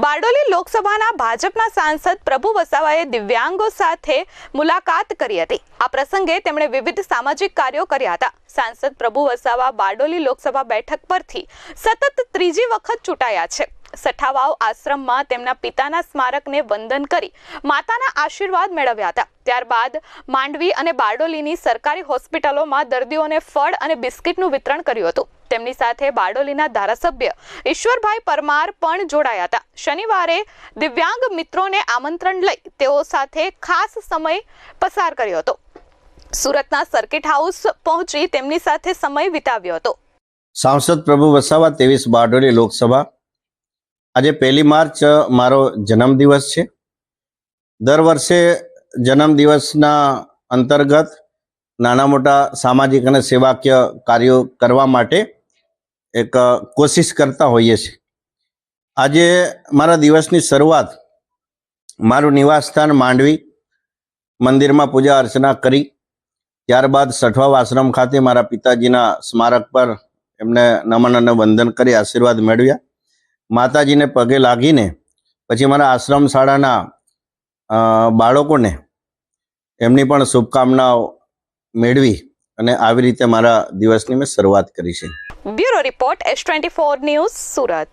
બારડોલી લોકસભાના ભાજપના સાંસદ પ્રભુ વસાવાએ દિવ્યાંગો સાથે મુલાકાત કરી હતી. આ પ્રસંગે તેમણે વિવિધ સામાજિક કાર્યો કર્યા હતા. સાંસદ પ્રભુ વસાવા બારડોલી લોકસભા બેઠક પરથી સતત ત્રીજી વખત ચૂંટાયા છે. સઠાવાવ આશ્રમમાં તેમના પિતાના સ્મારકને વંદન કરી માતાના આશીર્વાદ મેળવ્યા હતા. ત્યારબાદ માંડવી અને બારડોલીની સરકારી હોસ્પિટલોમાં દર્દીઓને ફળ અને બિસ્કિટનું વિતરણ કર્યું હતું. તેમની સાથે બારડોલીના ધારાસભ્ય ઈશ્વરભાઈ પરમાર પણ જોડાયા હતા. શનિવારે દિવ્યાંગ મિત્રોને આમંત્રણ લઈ તેઓ સાથે ખાસ સમય પસાર કર્યો હતો. સુરતના સર્કિટ હાઉસ પહોંચી તેમની સાથે સમય વિતાવ્યો હતો. સાંસદ પ્રભુ વસાવા ત્રેવીસ બારડોલી લોકસભા આજે પહેલી માર્ચ મારો જન્મદિવસ છે. દર વર્ષે જન્મદિવસના અંતર્ગત નાના મોટા સામાજિક અને સેવાકીય કાર્યો કરવા માટે એક કોશિશ કરતા હોઈએ છીએ. આજે મારા દિવસની શરૂઆત મારું નિવાસસ્થાન માંડવી મંદિરમાં પૂજા અર્ચના કરી. ત્યારબાદ સઠવાવ આશ્રમ ખાતે મારા પિતાજીના સ્મારક પર એમને નમન અને વંદન કરી, આશીર્વાદ મેળવ્યા. માતાજીને પગે લાગીને પછી મારા આશ્રમ શાળાના બાળકોને એમની પણ શુભકામનાઓ મેળવી અને આવી રીતે મારા દિવસની મેં શરૂઆત કરી છે. Bureau report S twenty four news Surat.